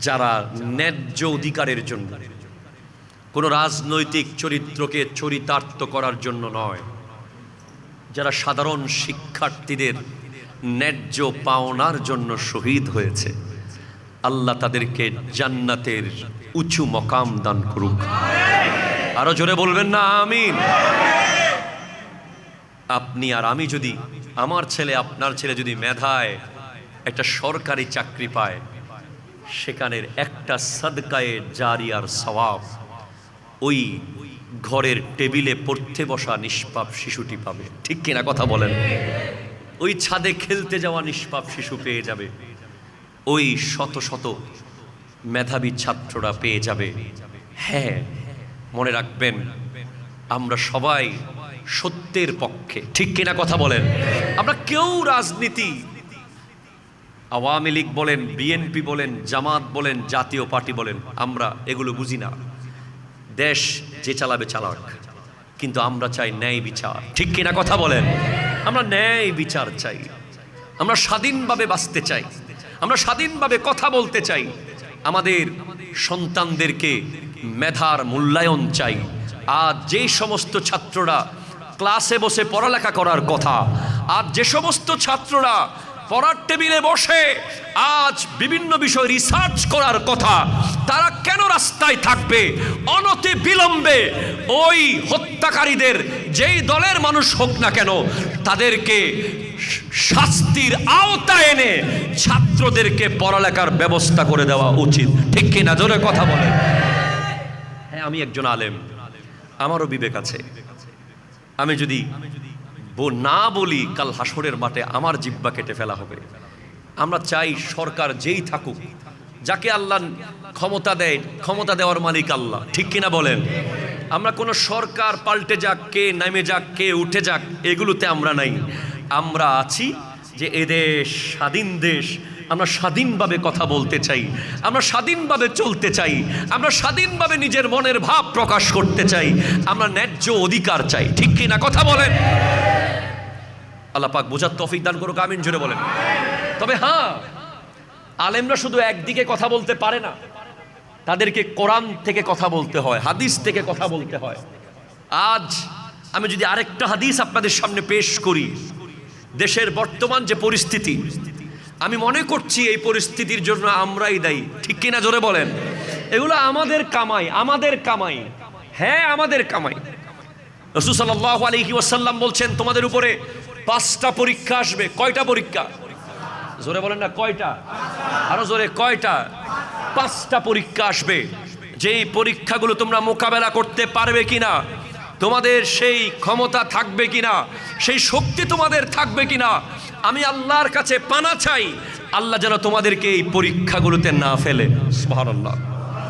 যারা ন্যায্য অধিকারের জন্য। কোনো রাজনৈতিক চরিত্রকে চরিতার্থ করার জন্য নয়। যারা সাধারণ শিক্ষার্থীদের ন্যায্য পাওনার জন্য শহীদ হয়েছে, আল্লাহ তাদেরকে জান্নাতের উঁচু মকাম দান করুক। আরও জোরে বলবেন না, আমিন। আপনি আর আমি যদি আমার ছেলে, আপনার ছেলে যদি মেধায় একটা সরকারি চাকরি পায় সেখানের একটা সাদকায়ে জারিয়ার সওয়াব। ওই ঘরের টেবিলে পড়তে বসা নিষ্পাপ শিশুটি পাবে। ঠিক কিনা কথা বলেন? ওই ছাদে খেলতে যাওয়া নিষ্পাপ শিশু পেয়ে যাবে। ওই শত শত মেধাবী ছাত্ররা পেয়ে যাবে। হ্যাঁ মনে রাখবেন, আমরা সবাই সত্যের পক্ষে। ঠিক কিনা কথা বলেন? আমরা কেউ রাজনীতি আওয়ামী লীগ বলেন বিএনপি বলেন, জামাত বলেন, জাতীয় পার্টি বলেন, আমরা এগুলো বুঝি না। দেশ যে চালাবে চালাক, কিন্তু আমরা চাই ন্যায় বিচার। ঠিক কিনা কথা বলেন? আমরা ন্যায় বিচার চাই। আমরা স্বাধীনভাবে বাঁচতে চাই। আমরা স্বাধীনভাবে কথা বলতে চাই। আমাদের সন্তানদেরকে মেধার মূল্যায়ন চাই। আর যে সমস্ত ছাত্ররা ক্লাসে বসে পড়ালেখা করার কথা, আর যে সমস্ত ছাত্ররা পড়ার টেবিলে বসে আজ বিভিন্ন বিষয় রিসার্চ করার কথা। তারা কেন রাস্তায় থাকবে? অনতি বিলম্বে ওই হত্যাকারীদের, যেই দলের মানুষ হোক না কেন, তাদেরকে শাস্তির আওতা এনে ছাত্রদেরকে পড়ালেখার ব্যবস্থা করে দেওয়া উচিত। ঠিক কিনা জোরে কথা বলে হ্যাঁ আমি একজন আলেম। আমারও বিবেক আছে। আমি যদি না বলি কাল হাসরের মাঠে আমার জিব্বা কেটে ফেলা হবে। আমরা চাই সরকার যেই থাকুক, যাকে আল্লাহ ক্ষমতা দেয়, ক্ষমতা দেওয়ার মালিক আল্লাহ। ঠিক কিনা বলেন? আমরা কোনো সরকার পাল্টে যাক, কে নামে যাক, কে উঠে যাক, এগুলোতে আমরা নাই। আমরা আছি যে এদেশ স্বাধীন দেশ, আমরা স্বাধীনভাবে কথা বলতে চাই, আমরা স্বাধীনভাবে চলতে চাই, আমরা স্বাধীনভাবে নিজের মনের ভাব প্রকাশ করতে চাই, আমরা ন্যায্য অধিকার চাই। ঠিক কি না কথা বলেন? আল্লাহ পাক বোঝার তফিক দান করুক, আমিন জুড়ে বলেন। তবে হ্যাঁ আলেমরা শুধু একদিকে কথা বলতে পারে না, তাদেরকে কোরআন থেকে কথা বলতে হয়, হাদিস থেকে কথা বলতে হয়। আজ আমি যদি আরেকটা হাদিস আপনাদের সামনে পেশ করি, দেশের বর্তমান যে পরিস্থিতি, আমি মনে করছি এই পরিস্থিতির জন্য আমরাই দায়ী। ঠিক কিনা জোরে বলেন? এগুলো আমাদের কামাই আমাদের কামাই। হ্যাঁ আমাদের কামাই। রসুল সাল্লাহ আলহি ওয়াসাল্লাম বলছেন, তোমাদের উপরে পাঁচটা পরীক্ষা আসবে। কয়টা পরীক্ষা? জোরে বলেন না, কয়টা? আরও জোরে, কয়টা? পাঁচটা পরীক্ষা আসবে। যেই পরীক্ষাগুলো তোমরা মোকাবেলা করতে পারবে কিনা, তোমাদের সেই ক্ষমতা থাকবে কিনা, সেই শক্তি তোমাদের থাকবে কিনা, আমি আল্লাহর কাছে পানা চাই। আল্লাহ যেন তোমাদেরকে এই পরীক্ষাগুলোতে না ফেলে। সুবহানাল্লাহ।